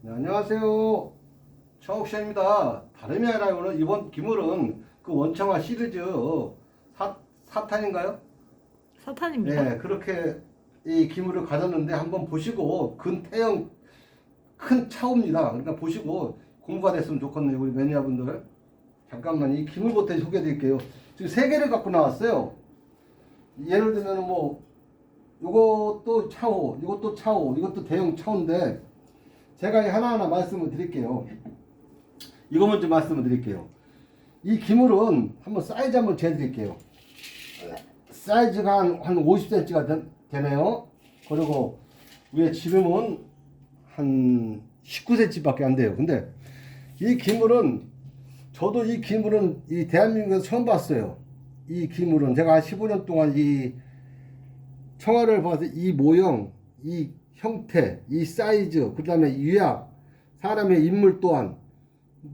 네, 안녕하세요. 최옥션입니다. 다름이 아니라 오늘 이번 기물은 그 원청화 시리즈 사, 사탄인가요? 사탄입니다. 네, 그렇게 이 기물을 가졌는데 한번 보시고 근태형 큰 차우입니다. 그러니까 보시고 공부가 됐으면 좋겠네요. 우리 매니아분들. 잠깐만 이 기물부터 소개해 드릴게요. 지금 세 개를 갖고 나왔어요. 예를 들면 뭐 요것도 차오, 이것도 차오, 이것도 대형 차오인데 제가 이 하나하나 말씀을 드릴게요. 이거 먼저 말씀을 드릴게요. 이 기물은 한번 사이즈 한번 재드릴게요. 사이즈가 한, 한 50cm가 되, 되네요. 그리고 위에 지름은 한 19cm밖에 안 돼요. 근데 이 기물은 저도 이 기물은 이 대한민국에서 처음 봤어요. 이 기물은 제가 한 15년 동안 이 청화를 봐서 이 모형, 이 형태, 이 사이즈, 그 다음에 유약, 사람의 인물 또한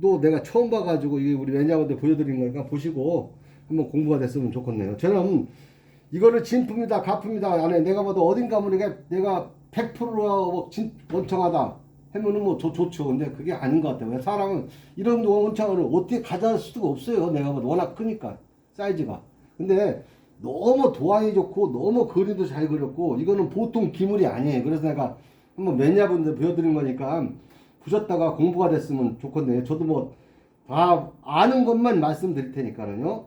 또 내가 처음 봐가지고 이게 우리 매니아분들 보여드린 거니까 보시고 한번 공부가 됐으면 좋겠네요. 저는 이거를 진품이다, 가품이다 안에 내가 봐도 어딘가 모르게 내가 100%로 진, 원청하다 하면은 뭐 좋, 좋죠. 근데 그게 아닌 것 같아요. 왜 사람은 이런 원청을 어떻게 가져갈 수가 없어요. 내가 봐도 워낙 크니까 사이즈가. 근데 너무 도안이 좋고 너무 그림도 잘 그렸고 이거는 보통 기물이 아니에요. 그래서 내가 한번 매니아분들 보여드린 거니까 보셨다가 공부가 됐으면 좋겠네요. 저도 뭐 다 아는 것만 말씀드릴 테니까는요.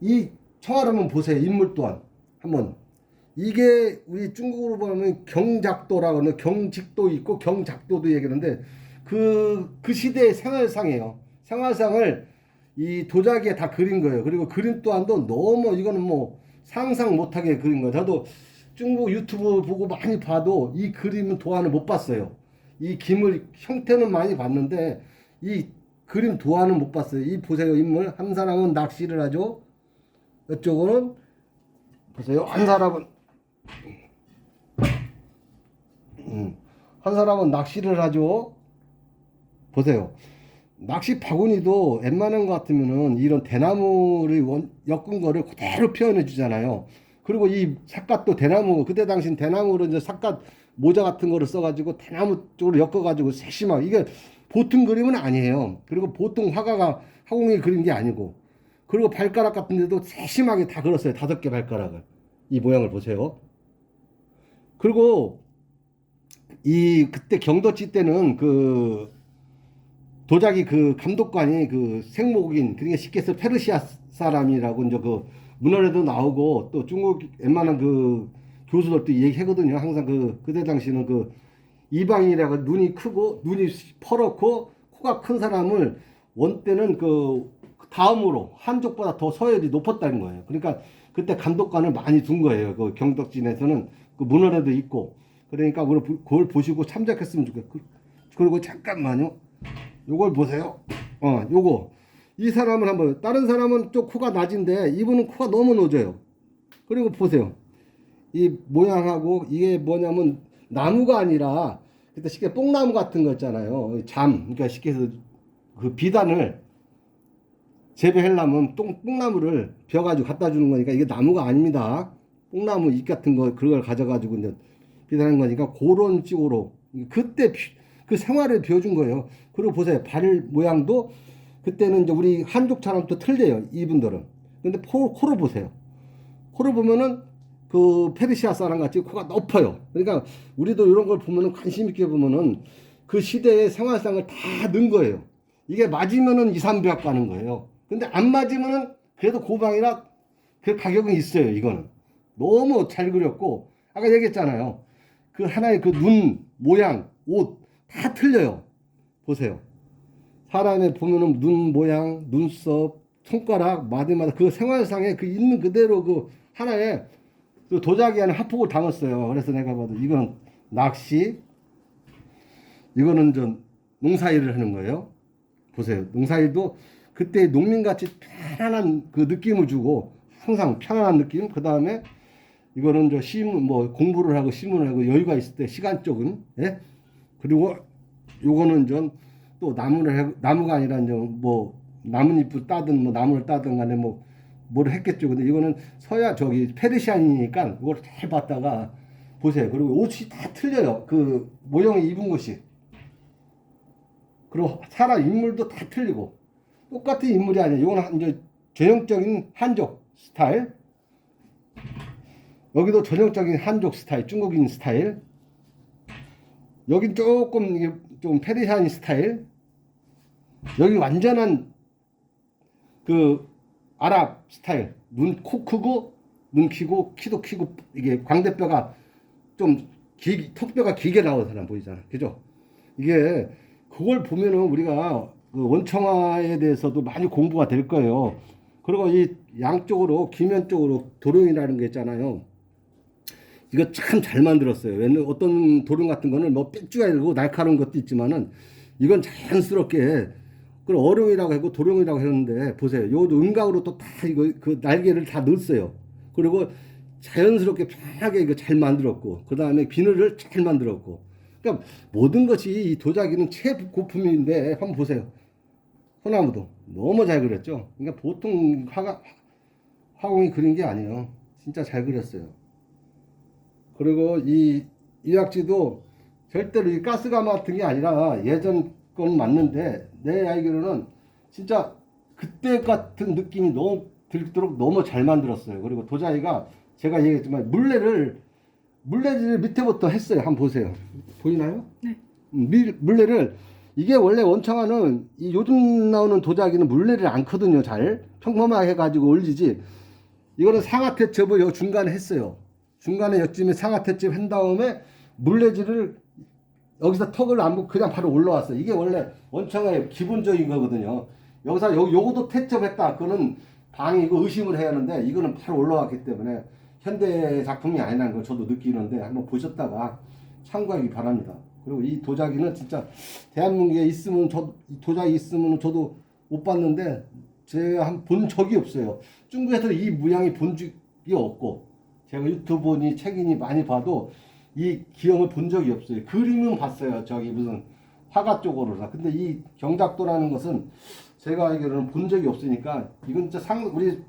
이 청하라면 보세요. 인물 또한 한번 이게 우리 중국어로 보면 경작도라고 하는 경직도 있고 경작도도 얘기하는데 그, 그 시대의 생활상이에요. 생활상을 이 도자기에 다 그린 거예요. 그리고 그림 또한도 너무 이거는 뭐 상상 못하게 그린 거예요. 저도 중국 유튜브 보고 많이 봐도 이 그림은 도안을 못 봤어요. 이 기물 형태는 많이 봤는데 이 그림 도안은 못 봤어요. 이 보세요 인물 한 사람은 낚시를 하죠. 이쪽은 보세요 한 사람은 음, 한 사람은 낚시를 하죠. 보세요. 낚시 바구니도 웬만한 것 같으면은 이런 대나무를 원, 엮은 거를 그대로 표현해 주잖아요. 그리고 이 삿갓도 대나무, 그때 당시 대나무로 이제 삿갓 모자 같은 거를 써가지고 대나무 쪽으로 엮어가지고 세심하게 이게 보통 그림은 아니에요. 그리고 보통 화가가 화공이 그린 게 아니고 그리고 발가락 같은 데도 세심하게 다 그렸어요. 다섯 개 발가락을. 이 모양을 보세요. 그리고 이 그때 경도치 때는 그 도자기 그 감독관이 그 생목인 그러니까 쉽게 해서 페르시아 사람이라고 이제 그 문헌에도 나오고 또 중국 웬만한 그 교수들도 얘기하거든요. 항상 그 그때 당시는 그 이방인이라고 눈이 크고 눈이 퍼렇고 코가 큰 사람을 원때는 그 다음으로 한족보다 더 서열이 높았다는 거예요. 그러니까 그때 감독관을 많이 둔 거예요. 그 경덕진에서는 그 문헌에도 있고 그러니까 그걸 보시고 참작했으면 좋겠고 그리고 잠깐만요. 요걸 보세요. 어, 요거. 이 사람을 한번, 다른 사람은 좀 코가 낮은데, 이분은 코가 너무 낮아요. 그리고 보세요. 이 모양하고, 이게 뭐냐면, 나무가 아니라, 그때 쉽게 뽕나무 같은 거 있잖아요. 잠. 그러니까 쉽게 해서, 그 비단을 재배하려면 똥, 뽕나무를 벼가지고 갖다 주는 거니까, 이게 나무가 아닙니다. 뽕나무 잎 같은 거, 그걸 가져가지고, 이제, 비단한 거니까, 그런 식으로. 그때 비- 그 생활을 비워준 거예요. 그리고 보세요. 발 모양도 그때는 이제 우리 한족처럼 또 틀려요. 이분들은. 근데 코, 코를 보세요. 코를 보면은 그 페르시아 사람 같이 코가 높아요. 그러니까 우리도 이런 걸 보면은 관심 있게 보면은 그 시대의 생활상을 다 넣은 거예요. 이게 맞으면은 2, 300 가는 거예요. 근데 안 맞으면은 그래도 고방이라 그 가격은 있어요. 이거는. 너무 잘 그렸고 아까 얘기했잖아요. 그 하나의 그 눈 모양, 옷 다 틀려요. 보세요. 사람의 보면은 눈 모양, 눈썹, 손가락, 마디마다 그 생활상에 그 있는 그대로 그 하나의 그 도자기 안에 합폭을 담았어요. 그래서 내가 봐도 이거는 낚시, 이거는 좀 농사일을 하는 거예요. 보세요. 농사일도 그때 농민같이 편안한 그 느낌을 주고 항상 편안한 느낌. 그 다음에 이거는 저 시문 뭐 공부를 하고 시문을 하고 여유가 있을 때 시간적인 예? 그리고 요거는 좀또 나무를 해, 나무가 아니라 이제 뭐 나뭇잎을 따든 뭐 나무를 따든 간에 뭐 뭐를 했겠죠. 근데 이거는 서야 저기 페르시안이니까 이걸 잘 봤다가 보세요. 그리고 옷이 다 틀려요. 그 모형이 입은 것이. 그리고 사람 인물도 다 틀리고 똑같은 인물이 아니에요. 이건 이제 전형적인 한족 스타일. 여기도 전형적인 한족 스타일, 중국인 스타일. 여긴 조금 이게 좀 페르시안 스타일. 여기 완전한 그 아랍 스타일. 눈 코 크고 눈 키고 키도 키고 이게 광대뼈가 좀 기, 턱뼈가 길게 나오는 사람 보이잖아. 그죠? 이게 그걸 보면은 우리가 그 원청화에 대해서도 많이 공부가 될 거예요. 그리고 이 양쪽으로 기면 쪽으로 도령이라는 게 있잖아요. 이거 참 잘 만들었어요. 왜냐면 어떤 도령 같은 거는 뭐 삐쭈가 고 날카로운 것도 있지만은 이건 자연스럽게 그걸 어룡이라고 하고 도령이라고 했는데 보세요. 요도 음각으로 또 다 이거 그 날개를 다 넣었어요. 그리고 자연스럽게 편하게 이거 잘 만들었고 그 다음에 비늘을 잘 만들었고 그러니까 모든 것이 이 도자기는 최고품인데 한번 보세요. 소나무도 너무 잘 그렸죠. 그러니까 보통 화가 화공이 그린 게 아니에요. 진짜 잘 그렸어요. 그리고 이 이약지도 절대로 이 가스가마 같은 게 아니라 예전 건 맞는데 내 알기로는 진짜 그때 같은 느낌이 너무 들도록 너무 잘 만들었어요. 그리고 도자기가 제가 얘기했지만 물레를 물레를 밑에부터 했어요. 한번 보세요. 보이나요? 네. 음, 밀, 물레를 이게 원래 원청화는 이 요즘 나오는 도자기는 물레를 않거든요. 잘 평범하게 해가지고 올리지. 이거는 상하태첩을 요 중간에 했어요. 중간에 여쯤에 상하태첩 한 다음에 물레질을 여기서 턱을 안 보고 그냥 바로 올라왔어요. 이게 원래 원청의 기본적인 거거든요. 여기서 요, 요것도 태첩했다. 그거는 방이고 의심을 해야 하는데 이거는 바로 올라왔기 때문에 현대 작품이 아니라는 걸 저도 느끼는데 한번 보셨다가 참고하기 바랍니다. 그리고 이 도자기는 진짜 대한민국에 있으면 저이 도자기 있으면 저도 못 봤는데 제가 한 본 적이 없어요. 중국에서 이 모양이 본 적이 없고 제가 유튜브니 책이니 많이 봐도 이 기형을 본 적이 없어요. 그림은 봤어요. 저기 무슨 화가 쪽으로서. 근데 이 경작도라는 것은 제가 알기로는 본 적이 없으니까 이건 진짜 상 우리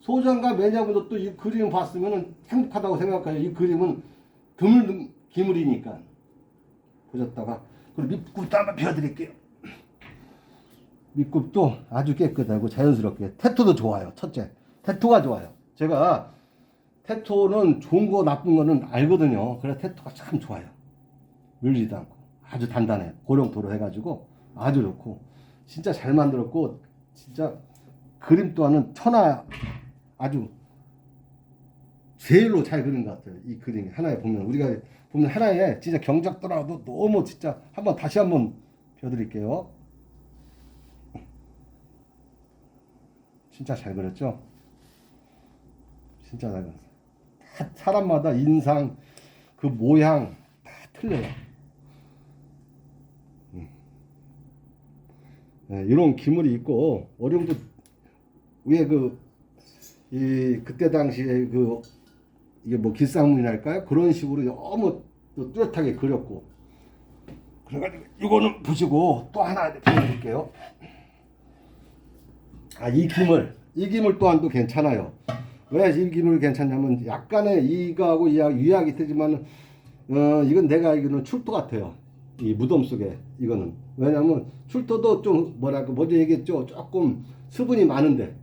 소장과 매니아분도 또 이 그림 봤으면은 행복하다고 생각해요. 이 그림은 드물 기물이니까 보셨다가 그리고 밑굽도 한번 비워드릴게요. 밑굽도 아주 깨끗하고 자연스럽게 태토도 좋아요. 첫째 태토가 좋아요. 제가 태토는 좋은 거 나쁜 거는 알거든요. 그래서 태토가 참 좋아요. 물리지도 않고 아주 단단해. 고령도로 해가지고 아주 좋고 진짜 잘 만들었고 진짜 그림 또한은 천하 아주 제일로 잘 그린 것 같아요. 이 그림이 하나에 보면 우리가 보면 하나에 진짜 경작더라도 너무 진짜 한번 다시 한번 펴드릴게요. 진짜 잘 그렸죠? 진짜 잘 그렸어요. 다 사람마다 인상 그 모양 다 틀려요. 음. 네, 이런 기물이 있고 어룡도 위에 그이 그때 당시에 그 이게 뭐 길상문이랄까요? 그런 식으로 너무 또 뚜렷하게 그렸고 그래가지고 이거는 보시고 또 하나 보여드릴게요. 아 이 기물 이 기물 또한 또 괜찮아요. 왜이 기물 괜찮냐면 약간의 이거하고 이하고 유약이 되지만 어 이건 내가 알기로는 출도 같아요. 이 무덤 속에 이거는 왜냐면 출도도 좀 뭐랄까 먼저 얘기했죠. 조금 수분이 많은데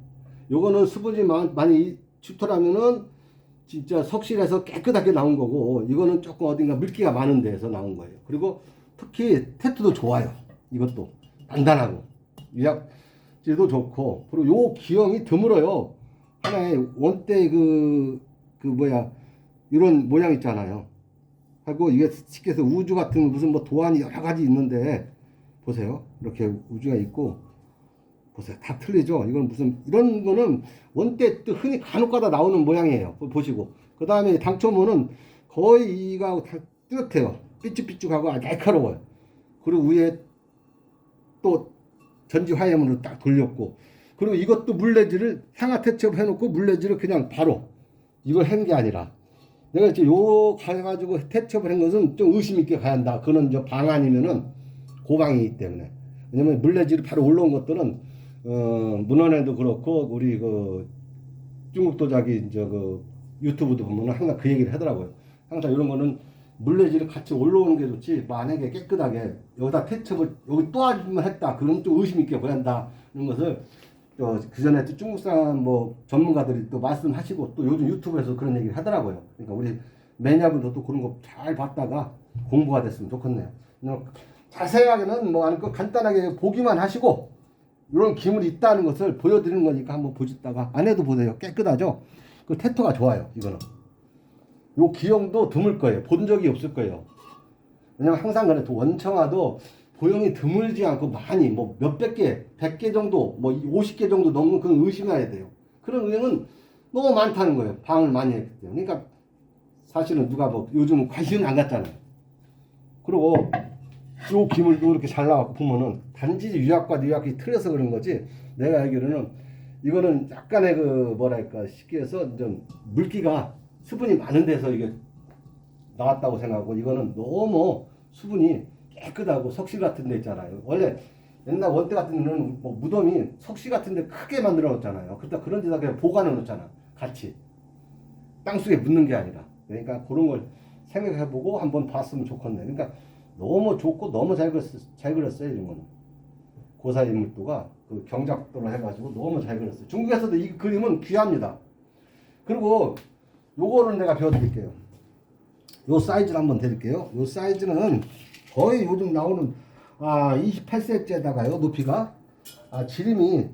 요거는 수분이 많, 많이 출토라면은 진짜 석실에서 깨끗하게 나온 거고 이거는 조금 어딘가 물기가 많은 데에서 나온 거예요. 그리고 특히 테트도 좋아요. 이것도 단단하고 유약질도 좋고 그리고 요 기형이 드물어요. 하나의 원대 그, 그 뭐야 이런 모양 있잖아요. 하고 이게 쉽게 해서 우주 같은 무슨 뭐 도안이 여러 가지 있는데 보세요. 이렇게 우주가 있고 보세요. 다 틀리죠? 이건 무슨, 이런 거는 원대 또 흔히 간혹 가다 나오는 모양이에요. 보시고. 그 다음에 당초모는 거의 이거하고 다 뚜렷해요. 삐쭉삐쭉하고 날카로워요. 그리고 위에 또 전지 화염으로 딱 돌렸고. 그리고 이것도 물레질을 상하 태첩 해 놓고 물레질을 그냥 바로 이걸 한 게 아니라 내가 이제 요 가가지고 태첩을 한 것은 좀 의심 있게 가야 한다. 그는 저 방안이면은 고방이기 때문에. 왜냐면 물레질이 바로 올라온 것들은 어, 문헌에도 그렇고 우리 그 중국 도자기 이제 그 유튜브도 보면 항상 그 얘기를 하더라고요. 항상 이런 거는 물레질을 같이 올라오는 게 좋지 만약에 깨끗하게 여기다 태첩을 여기 또 아주면 했다 그럼 좀 의심 있게 보인다 이런 것을 그 전에 또 중국 사람 뭐 전문가들이 또 말씀하시고 또 요즘 유튜브에서 그런 얘기를 하더라고요. 그러니까 우리 매니아분들도 그런 거 잘 봤다가 공부가 됐으면 좋겠네요. 자세하게는 뭐 아니고 간단하게 보기만 하시고 이런 기물이 있다는 것을 보여드리는 거니까 한번 보시다가 안 해도 보세요. 깨끗하죠? 그 테토가 좋아요. 이거는. 요 기형도 드물 거예요. 본 적이 없을 거예요. 왜냐면 항상 그래. 원청화도 보형이 드물지 않고 많이 뭐 몇백 개, 백 개 정도, 뭐 50개 정도 넘는 그런 의심해야 돼요. 그런 의형은 너무 많다는 거예요. 방을 많이 했기 때문에. 그러니까 사실은 누가 뭐 요즘 관심은 안 갖잖아요. 그리고 요 기물도 이렇게 잘 나왔고 보면은 단지 유약과 유약이 틀려서 그런 거지 내가 알기로는 이거는 약간의 그 뭐랄까 쉽게 해서 좀 물기가 수분이 많은 데서 이게 나왔다고 생각하고 이거는 너무 수분이 깨끗하고 석실 같은 데 있잖아요. 원래 옛날 원대 같은 데는 뭐 무덤이 석실 같은 데 크게 만들어 놓잖아요. 그러다 그런 데다 그냥 보관해 놓잖아. 같이. 땅속에 묻는 게 아니라. 그러니까 그런 걸 생각해 보고 한번 봤으면 좋겠네. 그러니까 너무 좋고 너무 잘 그렸어, 잘 그렸어요, 이런. 고사 인물도가 그 경작도로 해가지고 너무 잘 그렸어요. 중국에서도 이 그림은 귀합니다. 그리고 요거는 내가 배워드릴게요. 요 사이즈를 한번 드릴게요. 요 사이즈는 거의 요즘 나오는 아 28cm에다가요 높이가 아 지름이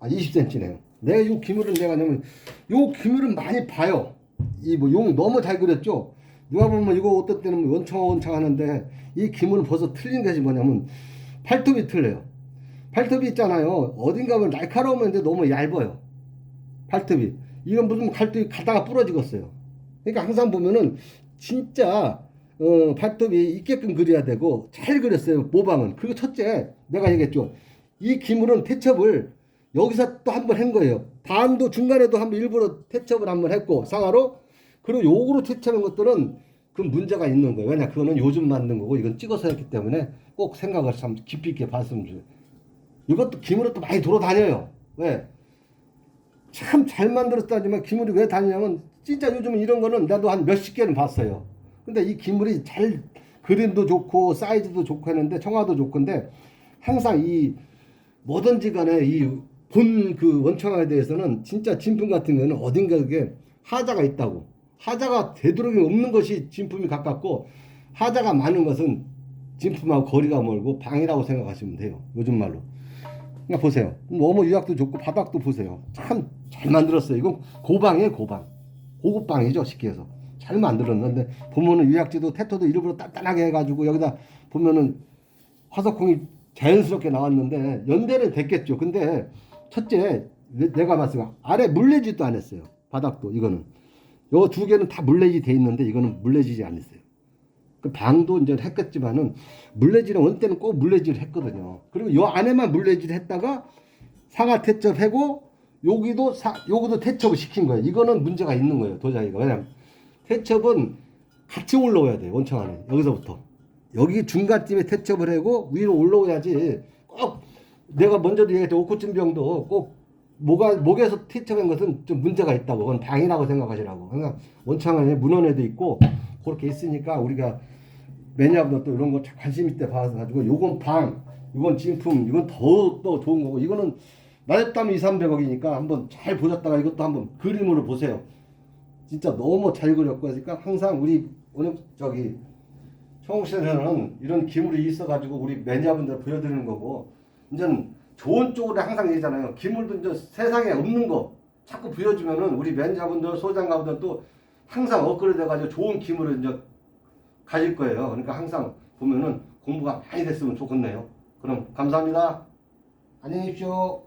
아 20cm네요. 내가 요 기물은 내가 냐면 요 기물은 많이 봐요. 이 뭐 용 너무 잘 그렸죠. 누가 보면 이거 어떤 때는 뭐 원청 원청 하는데 이 기물은 벌써 틀린 것이 뭐냐면 팔톱이 틀려요. 팔톱이 있잖아요. 어딘가 보면 날카로우면 너무 얇아요. 팔톱이. 이건 무슨 칼톱이 가다가 부러지겠어요. 그러니까 항상 보면은 진짜 어, 팔톱이 있게끔 그려야 되고 잘 그렸어요. 모방은. 그리고 첫째 내가 얘기했죠. 이 기물은 태첩을 여기서 또 한 번 한 거예요. 반도 중간에도 한번 일부러 태첩을 한 번 했고 상하로 그리고 요거로 태첩한 것들은 그 문제가 있는 거예요. 왜냐 그거는 요즘 만든 거고 이건 찍어서 했기 때문에 꼭 생각을 참 깊이 있게 봤으면 좋아요. 이것도 기물은 또 많이 돌아다녀요. 왜? 참 잘 만들었다지만 기물이 왜 다니냐면 진짜 요즘 이런 거는 나도 한 몇십 개는 봤어요. 근데 이 기물이 잘 그림도 좋고 사이즈도 좋고 했는데 청화도 좋건데 항상 이 뭐든지 간에 이 본 그 원청화에 대해서는 진짜 진품 같은 거는 어딘가 그게 하자가 있다고 하자가 되도록이 없는 것이 진품이 가깝고 하자가 많은 것은 진품하고 거리가 멀고 방이라고 생각하시면 돼요 요즘 말로 그러니까 보세요. 너무 유약도 좋고 바닥도 보세요. 참 잘 만들었어요. 이건 고방이에요, 고방. 고급방이죠, 쉽게 해서. 잘 만들었는데 보면은 유약지도 테토도 일부러 단단하게 해가지고 여기다 보면은 화석콩이 자연스럽게 나왔는데 연대는 됐겠죠. 근데 첫째 내- 내가 봤을 때 아래 물레지도 안 했어요. 바닥도 이거는 요 두 개는 다 물레지 돼 있는데 이거는 물레지지 않았어요. 그 방도 이제 했겠지만은 물레질은 원 때는 꼭 물레질을 했거든요. 그리고 요 안에만 물레질 했다가 상하 태첩 하고 여기도 사, 여기도 태첩을 시킨 거예요. 이거는 문제가 있는 거예요. 도자기가. 왜냐면 태첩은 같이 올라와야 돼요. 원청 안에. 여기서부터. 여기 중간쯤에 태첩을 하고 위로 올라와야지 꼭 내가 먼저도 얘기했죠. 옥구찜병도 꼭 목가 목에서 태첩한 것은 좀 문제가 있다고. 그건 방이라고 생각하시라고. 그러니까 원청 안에 문헌에도 있고 그렇게 있으니까 우리가 매니아분들 또 이런 거 관심 있게 봐서 가지고 요건 방, 이건 진품, 이건 더또 좋은 거고 이거는 나였다면 2, 300억이니까 한번 잘 보셨다가 이것도 한번 그림으로 보세요. 진짜 너무 잘 그렸고 그러니까 항상 우리 오늘 저기 청옥시에서는 이런 기물이 있어가지고 우리 매니아분들 보여드리는 거고 이제는 좋은 쪽으로 항상 얘기잖아요. 기물도 이제 세상에 없는 거 자꾸 보여주면은 우리 매니아분들 소장가분들 또 항상 업그레이드 돼가지고 좋은 기물을 이제 가질 거예요. 그러니까 항상 보면은 공부가 많이 됐으면 좋겠네요. 그럼 감사합니다. 안녕히 계십시오.